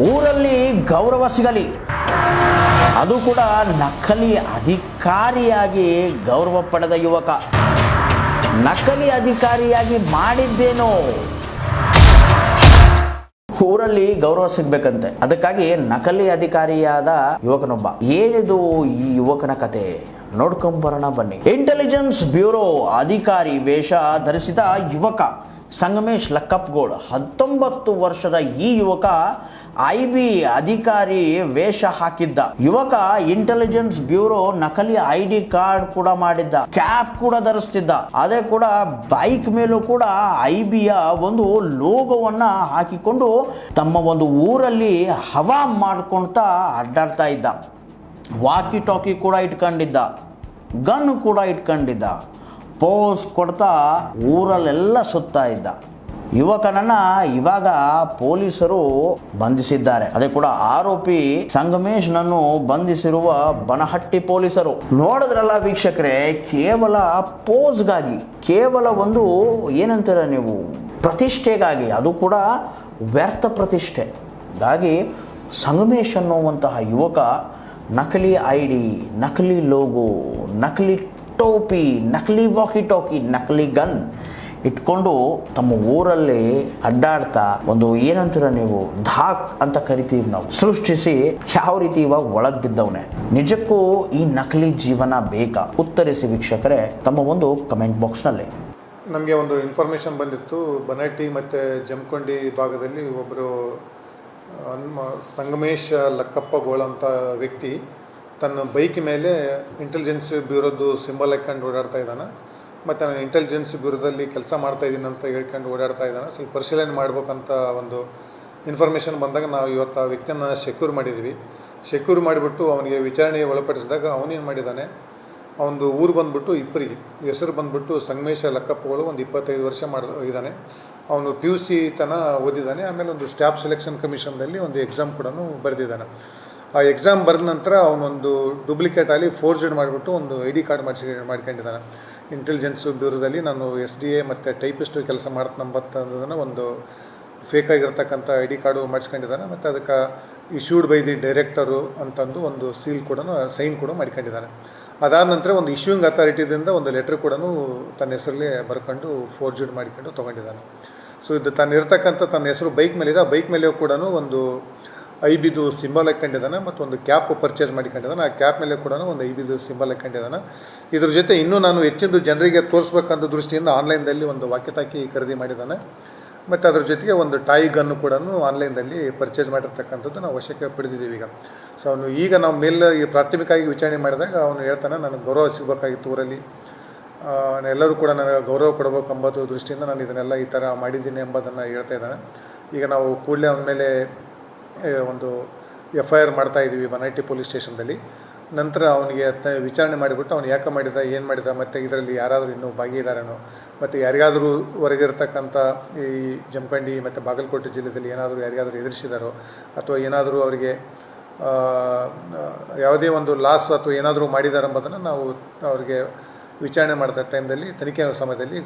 ಊರಲ್ಲಿ ಗೌರವ ಸಿಗಲಿ. ಅದು ಕೂಡ ನಕಲಿ ಅಧಿಕಾರಿಯಾಗಿ ಗೌರವ ಪಡೆದ ಯುವಕ. ನಕಲಿ ಅಧಿಕಾರಿಯಾಗಿ ಮಾಡಿದ್ದೇನೋ. ಊರಲ್ಲಿ ಗೌರವ ಸಿಗ್ಬೇಕಂತೆ. ಅದಕ್ಕಾಗಿ ನಕಲಿ ಅಧಿಕಾರಿಯಾದ ಯುವಕನೊಬ್ಬ. ಏನಿದು ಈ ಯುವಕನ ಕತೆ? ನೋಡ್ಕೊಂಬರೋಣ ಬನ್ನಿ. ಇಂಟೆಲಿಜೆನ್ಸ್ ಬ್ಯೂರೋ ಅಧಿಕಾರಿ ವೇಷ ಧರಿಸಿದ ಯುವಕ. ಸಂಗಮೇಶ್ ಲಕ್ಕಪ್ಗೋಳ್ ಹತ್ತೊಂಬತ್ತು ವರ್ಷದ ಈ ಯುವಕ ಐ ಬಿ ಅಧಿಕಾರಿ ವೇಷ ಹಾಕಿದ್ದ. ಯುವಕ ಇಂಟೆಲಿಜೆನ್ಸ್ ಬ್ಯೂರೋ ನಕಲಿ ಐ ಡಿ ಕಾರ್ಡ್ ಕೂಡ ಮಾಡಿದ್ದ. ಕ್ಯಾಪ್ ಕೂಡ ಧರಿಸ್ತಿದ್ದ. ಅದೇ ಕೂಡ ಬೈಕ್ ಮೇಲೂ ಕೂಡ ಐ ಬಿಯ ಒಂದು ಲೋಗೋವನ್ನ ಹಾಕಿಕೊಂಡು ತಮ್ಮ ಒಂದು ಊರಲ್ಲಿ ಹವಾ ಮಾಡ್ಕೊಳ್ತಾ ಅಡ್ಡಾಡ್ತಾ ಇದ್ದ. ವಾಕಿ ಟಾಕಿ ಕೂಡ ಇಟ್ಕೊಂಡಿದ್ದ. ಗನ್ ಕೂಡ ಇಟ್ಕೊಂಡಿದ್ದ. ಪೋಸ್ ಕೊಡ್ತಾ ಊರಲ್ಲೆಲ್ಲ ಸುತ್ತಾ ಇದ್ದ. ಯುವಕನನ್ನ ಇವಾಗ ಪೊಲೀಸರು ಬಂಧಿಸಿದ್ದಾರೆ. ಅದೇ ಕೂಡ ಆರೋಪಿ ಸಂಗಮೇಶ್ನನ್ನು ಬಂಧಿಸಿರುವ ಬನಹಟ್ಟಿ ಪೊಲೀಸರು. ನೋಡಿದ್ರಲ್ಲ ವೀಕ್ಷಕರೇ, ಕೇವಲ ಪೋಸ್ಗಾಗಿ, ಕೇವಲ ಒಂದು ಏನಂತೀರ ನೀವು, ಪ್ರತಿಷ್ಠೆಗಾಗಿ, ಅದು ಕೂಡ ವ್ಯರ್ಥ ಪ್ರತಿಷ್ಠೆ. ಹಾಗಾಗಿ ಸಂಗಮೇಶ್ ಅನ್ನುವಂತಹ ಯುವಕ ನಕಲಿ ಐ ಡಿ ನಕಲಿ ಲೋಗೋ, ನಕಲಿ ಟೋಪಿ, ನಕಲಿ ವಾಕಿ ಟಾಕಿ ನಕಲಿ ಗನ್ ಇಟ್ಕೊಂಡು ತಮ್ಮ ಊರಲ್ಲಿ ಅಡ್ಡಾಡ್ತಾ ಒಂದು ಏನಂತೀರ ನೀವು, ಧಾಕ್ ಅಂತ ಕರಿತೀವಿ ನಾವು. ಸೃಷ್ಟಿಸಿ ಯಾವ ರೀತಿ ಇವಾಗ ಒಳಗ್ ಬಿದ್ದವನೆ. ನಿಜಕ್ಕೂ ಈ ನಕಲಿ ಜೀವನ ಬೇಕಾ ಉತ್ತರಿಸಿ ವೀಕ್ಷಕರೇ, ತಮ್ಮ ಒಂದು ಕಮೆಂಟ್ ಬಾಕ್ಸ್ನಲ್ಲಿ ನಮಗೆ ಒಂದು ಇನ್ಫಾರ್ಮೇಷನ್ ಬಂದಿತ್ತು. ಬನಟ್ಟಿ ಮತ್ತು ಜಮಖಂಡಿ ಭಾಗದಲ್ಲಿ ಒಬ್ಬರು ಸಂಗಮೇಶ್ ಲಕ್ಕಪ್ಪ ಗೋಳ ವ್ಯಕ್ತಿ ತನ್ನ ಬೈಕ್ ಮೇಲೆ ಇಂಟೆಲಿಜೆನ್ಸ್ ಬ್ಯೂರೋದು ಸಿಂಬಲ್ ಹಾಕ್ಕೊಂಡು ಓಡಾಡ್ತಾ ಇದ್ದಾನೆ. ಮತ್ತು ನಾನು ಇಂಟೆಲಿಜೆನ್ಸ್ ಬ್ಯೂರೋದಲ್ಲಿ ಕೆಲಸ ಮಾಡ್ತಾ ಇದ್ದೀನಿ ಅಂತ ಹೇಳ್ಕೊಂಡು ಓಡಾಡ್ತಾ ಇದ್ದಾನೆ. ಸ್ವಲ್ಪ ಪರಿಶೀಲನೆ ಮಾಡ್ಬೇಕಂತ ಒಂದು ಇನ್ಫಾರ್ಮೇಷನ್ ಬಂದಾಗ ನಾವು ಇವತ್ತು ಆ ವ್ಯಕ್ತಿಯನ್ನು ಸೆಕ್ಯೂರ್ ಮಾಡಿದ್ವಿ ಸೆಕ್ಯೂರ್ ಮಾಡಿಬಿಟ್ಟು ಅವನಿಗೆ ವಿಚಾರಣೆಗೆ ಒಳಪಡಿಸಿದಾಗ ಅವನೇನು ಮಾಡಿದ್ದಾನೆ? ಅವನದು ಊರು ಬಂದುಬಿಟ್ಟು ಇಬ್ಬರಿಗೆ ಹೆಸರು ಬಂದುಬಿಟ್ಟು ಸಂಗಮೇಶ ಲಕ್ಕಪ್ಪಗಳು ಒಂದು ಇಪ್ಪತ್ತೈದು ವರ್ಷ ಮಾಡ್, ಇದ್ದಾನೆ. ಅವನು ಪಿ ಯು ಸಿ ತನ ಓದಿದ್ದಾನೆ. ಆಮೇಲೆ ಒಂದು ಸ್ಟಾಫ್ ಸೆಲೆಕ್ಷನ್ ಕಮಿಷನ್ದಲ್ಲಿ ಒಂದು ಎಕ್ಸಾಮ್ ಕೂಡ ಬರೆದಿದ್ದಾನೆ. ಆ ಎಕ್ಸಾಮ್ ಬರೆದ ನಂತರ ಅವನೊಂದು ಡೂಪ್ಲಿಕೇಟ್ ಅಲ್ಲಿ ಫೋರ್ಜಡ್ ಮಾಡಿಬಿಟ್ಟು ಒಂದು ಐ ಡಿ ಕಾರ್ಡ್ ಮಾಡಿಸಿ, ಮಾಡ್ಕೊಂಡಿದ್ದಾನೆ. ಇಂಟೆಲಿಜೆನ್ಸ್ ಬ್ಯೂರೋದಲ್ಲಿ ನಾನು ಎಸ್ ಡಿ ಎ ಮತ್ತು ಟೈಪಿಸ್ಟು ಕೆಲಸ ಮಾಡ್ತಂಬತ್ತದನ್ನು ಒಂದು ಫೇಕ್ ಆಗಿರ್ತಕ್ಕಂಥ ಐ ಡಿ ಕಾರ್ಡು ಮಾಡಿಸ್ಕೊಂಡಿದ್ದಾನೆ. ಮತ್ತು ಅದಕ್ಕೆ ಇಶ್ಯೂಡ್ ಬೈ ದಿ ಡೈರೆಕ್ಟರು ಅಂತಂದು ಒಂದು ಸೀಲ್ ಕೂಡ ಸೈನ್ ಕೂಡ ಮಾಡ್ಕೊಂಡಿದ್ದಾನೆ. ಅದಾದ ನಂತರ ಒಂದು ಇಶ್ಯೂಯಿಂಗ್ ಅಥಾರಿಟಿದಿಂದ ಒಂದು ಲೆಟ್ರ್ ಕೂಡ ತನ್ನ ಹೆಸರಲ್ಲಿ ಬರ್ಕೊಂಡು ಫೋರ್ಜಡ್ ಮಾಡಿಕೊಂಡು ತೊಗೊಂಡಿದ್ದಾನೆ. ಸೊ ಇದು ತನ್ನ ಇರ್ತಕ್ಕಂಥ ತನ್ನ ಹೆಸರು ಬೈಕ್ ಮೇಲಿದೆ. ಆ ಬೈಕ್ ಮೇಲೆ ಕೂಡ ಒಂದು ಐ ಸಿಂಬಲ್ ಹಾಕೊಂಡಿದ್ದಾನೆ ಮತ್ತು ಒಂದು ಕ್ಯಾಪ್ ಪರ್ಚೇಸ್ ಮಾಡಿಕೊಂಡಿದ್ದಾನೆ ಆ ಕ್ಯಾಪ್ ಮೇಲೆ ಕೂಡ ಒಂದು ಐ ಸಿಂಬಲ್ ಹಾಕೊಂಡಿದ್ದಾನೆ ಇದ್ರ ಜೊತೆ ಇನ್ನೂ ನಾನು ಹೆಚ್ಚಿನ ಜನರಿಗೆ ತೋರಿಸ್ಬೇಕಂತ ದೃಷ್ಟಿಯಿಂದ ಆನ್ಲೈನ್ದಲ್ಲಿ ಒಂದು ವಾಕ್ಯತಾಕಿ ಖರೀದಿ ಮಾಡಿದ್ದಾನೆ ಮತ್ತು ಅದ್ರ ಜೊತೆಗೆ ಒಂದು ಟಾಯ್ ಗನ್ನು ಕೂಡ ಆನ್ಲೈನ್ದಲ್ಲಿ ಪರ್ಚೇಸ್ ಮಾಡಿರ್ತಕ್ಕಂಥದ್ದು ನಾವು ವಶಕ್ಕೆ ಪಡೆದಿದ್ದೀವಿ ಈಗ. ಸೊ ಅವನು ಈಗ ನಾವು ಮೇಲ್ ಈ ಪ್ರಾಥಮಿಕವಾಗಿ ವಿಚಾರಣೆ ಮಾಡಿದಾಗ ಅವನು ಹೇಳ್ತಾನೆ, ನನಗೆ ಗೌರವ ಸಿಗಬೇಕಾಗಿತ್ತು ಊರಲ್ಲಿ. ಎಲ್ಲರೂ ಕೂಡ ನನಗೆ ಗೌರವ ಕೊಡಬೇಕು ಎಂಬುದು ದೃಷ್ಟಿಯಿಂದ ನಾನು ಇದನ್ನೆಲ್ಲ ಈ ಥರ ಮಾಡಿದ್ದೀನಿ ಎಂಬುದನ್ನು ಹೇಳ್ತಾ ಇದ್ದಾನೆ. ಈಗ ನಾವು ಕೂಡಲೇ ಅವನ ಮೇಲೆ ಒಂದು ಎಫ್ ಐ ಆರ್ ಮಾಡ್ತಾ ಇದ್ದೀವಿ ಬನೈಟಿ ಪೊಲೀಸ್ ಸ್ಟೇಷನ್ದಲ್ಲಿ. ನಂತರ ಅವನಿಗೆ ವಿಚಾರಣೆ ಮಾಡಿಬಿಟ್ಟು ಅವನು ಯಾಕೆ ಮಾಡಿದ, ಏನು ಮಾಡಿದ, ಮತ್ತು ಇದರಲ್ಲಿ ಯಾರಾದರೂ ಇನ್ನೂ ಭಾಗಿದಾರೇನೋ ಮತ್ತು ಯಾರಿಗಾದರೂ ಹೊರಗಿರ್ತಕ್ಕಂಥ ಈ ಜಮಖಂಡಿ ಮತ್ತು ಬಾಗಲಕೋಟೆ ಜಿಲ್ಲೆಯಲ್ಲಿ ಏನಾದರೂ ಯಾರಿಗಾದರೂ ಎದುರಿಸಿದಾರೋ, ಅಥವಾ ಏನಾದರೂ ಅವರಿಗೆ ಯಾವುದೇ ಒಂದು ಲಾಸ್ ಅಥವಾ ಏನಾದರೂ ಮಾಡಿದ್ದಾರೆ ಎಂಬುದನ್ನು ನಾವು ಅವರಿಗೆ ವಿಚಾರಣೆ ಮಾಡಿದ ಟೈಮ್ದಲ್ಲಿ ತನಿಖೆ ಸಮಯದಲ್ಲಿ